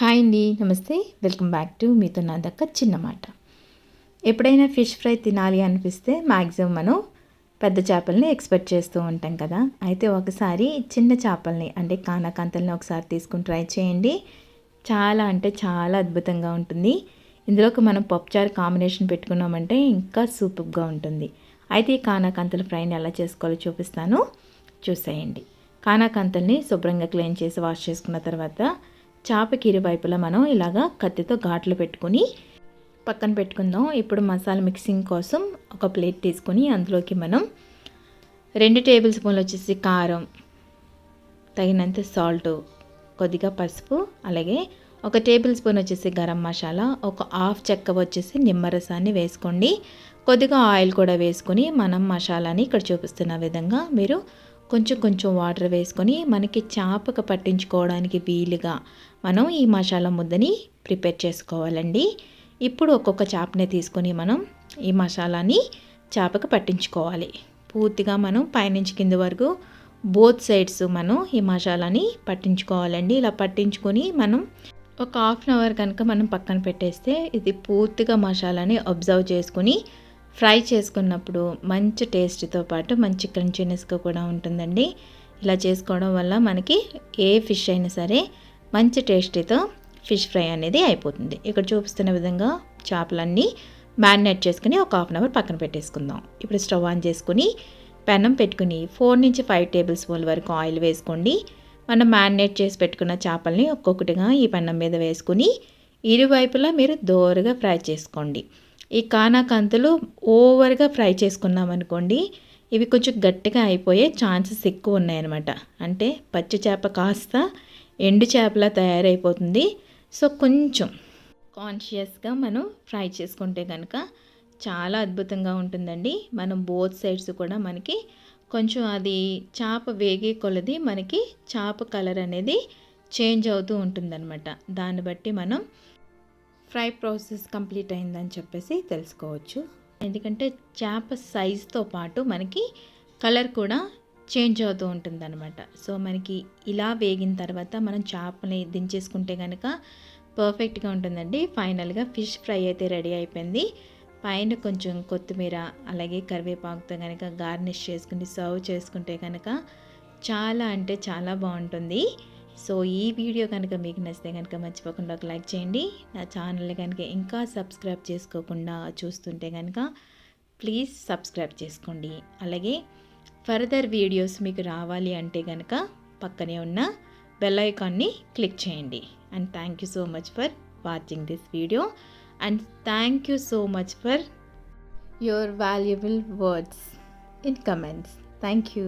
Hi అండి నమస్తే. Welcome back to మీతో నా దక్క చిన్న మాట. ఎప్పుడైనా ఫిష్ ఫ్రై తినాలి అనిపిస్తే మ్యాక్సిమం మనం పెద్ద చేపల్ని ఎక్స్పెక్ట్ చేస్తూ ఉంటాం కదా. అయితే ఒకసారి చిన్న చేపల్ని అంటే కానకాంతల్ని ఒకసారి తీసుకుని ట్రై చేయండి. చాలా అంటే చాలా అద్భుతంగా ఉంటుంది. ఇందులోకి మనం పప్పుచారు కాంబినేషన్ పెట్టుకున్నామంటే ఇంకా సూపర్గా ఉంటుంది. అయితే ఈ కానాకాంతల ఫ్రైని ఎలా చేసుకోవాలో చూపిస్తాను. చూసేయండి. కానాకాంతల్ని శుభ్రంగా క్లీన్ చేసి వాష్ చేసుకున్న తర్వాత చేపకి ఇరువైపులా మనం ఇలాగా కత్తితో ఘాట్లు పెట్టుకొని పక్కన పెట్టుకుందాం. ఇప్పుడు మసాలా మిక్సింగ్ కోసం ఒక ప్లేట్ తీసుకొని అందులోకి మనం రెండు టేబుల్ స్పూన్లు వచ్చేసి కారం తగినంత సాల్ట్ కొద్దిగా పసుపు అలాగే ఒక టేబుల్ స్పూన్ వచ్చేసి గరం మసాలా ఒక హాఫ్ చెక్క వచ్చేసి నిమ్మరసాన్ని వేసుకోండి. కొద్దిగా ఆయిల్ కూడా వేసుకొని మనం మసాలాని ఇక్కడ చూపిస్తున్న విధంగా మీరు కొంచెం కొంచెం వాటర్ వేసుకొని మనకి చేపకు పట్టించుకోవడానికి వీలుగా మనం ఈ మసాలా ముద్దని ప్రిపేర్ చేసుకోవాలండి. ఇప్పుడు ఒక్కొక్క చేపని తీసుకొని మనం ఈ మసాలాని చేపకు పట్టించుకోవాలి. పూర్తిగా మనం పైనుంచి కింద వరకు బోత్ సైడ్స్ మనం ఈ మసాలాని పట్టించుకోవాలండి. ఇలా పట్టించుకొని మనం ఒక హాఫ్ అన్ అవర్ కనుక మనం పక్కన పెట్టేస్తే ఇది పూర్తిగా మసాలాని అబ్జర్వ్ చేసుకొని ఫ్రై చేసుకున్నప్పుడు మంచి టేస్ట్తో పాటు మంచి క్రంచీనెస్గా కూడా ఉంటుందండి. ఇలా చేసుకోవడం వల్ల మనకి ఏ ఫిష్ అయినా సరే మంచి టేస్టీతో ఫిష్ ఫ్రై అనేది అయిపోతుంది. ఇక్కడ చూపిస్తున్న విధంగా చేపలన్నీ మ్యారినేట్ చేసుకుని ఒక హాఫ్ అన్ అవర్ పక్కన పెట్టేసుకుందాం. ఇప్పుడు స్టవ్ ఆన్ చేసుకుని పెనం పెట్టుకుని ఫోర్ నుంచి ఫైవ్ టేబుల్ స్పూన్ల వరకు ఆయిల్ వేసుకోండి. మనం మ్యారినేట్ చేసి పెట్టుకున్న చేపల్ని ఒక్కొక్కటిగా ఈ పెనం మీద వేసుకుని ఇరువైపులా మీరు దోరగా ఫ్రై చేసుకోండి. ఈ కానాకంతులు ఓవర్గా ఫ్రై చేసుకున్నాం అనుకోండి ఇవి కొంచెం గట్టిగా అయిపోయే ఛాన్సెస్ ఎక్కువ ఉన్నాయన్నమాట. అంటే పచ్చి చేప కాస్త ఎండు చేపలా తయారైపోతుంది. సో కొంచెం కాన్షియస్గా మనం ఫ్రై చేసుకుంటే కనుక చాలా అద్భుతంగా ఉంటుందండి. మనం బోత్ సైడ్స్ కూడా మనకి కొంచెం అది చేప వేగే కొలది మనకి చేప కలర్ అనేది చేంజ్ అవుతూ ఉంటుందన్నమాట. దాన్ని బట్టి మనం ఫ్రై ప్రాసెస్ కంప్లీట్ అయిందని చెప్పేసి తెలుసుకోవచ్చు. ఎందుకంటే చేప సైజుతో పాటు మనకి కలర్ కూడా చేంజ్ అవుతూ ఉంటుందన్నమాట. సో మనకి ఇలా వేగిన తర్వాత మనం చేపని దించేసుకుంటే కనుక పర్ఫెక్ట్గా ఉంటుందండి. ఫైనల్గా ఫిష్ ఫ్రై అయితే రెడీ అయిపోయింది. పైన కొంచెం కొత్తిమీర అలాగే కరివేపాకుతో కనుక గార్నిష్ చేసుకుని సర్వ్ చేసుకుంటే కనుక చాలా అంటే చాలా బాగుంటుంది. సో ఈ వీడియో కనుక మీకు నచ్చితే కనుక మర్చిపోకుండా ఒక లైక్ చేయండి. నా ఛానల్ని కనుక ఇంకా సబ్స్క్రైబ్ చేసుకోకుండా చూస్తుంటే కనుక ప్లీజ్ సబ్స్క్రైబ్ చేసుకోండి. అలాగే ఫర్దర్ వీడియోస్ మీకు రావాలి అంటే కనుక పక్కనే ఉన్న బెల్ ఐకాన్ని క్లిక్ చేయండి. And thank you so much for watching this video and thank you so much for your valuable words in comments thank you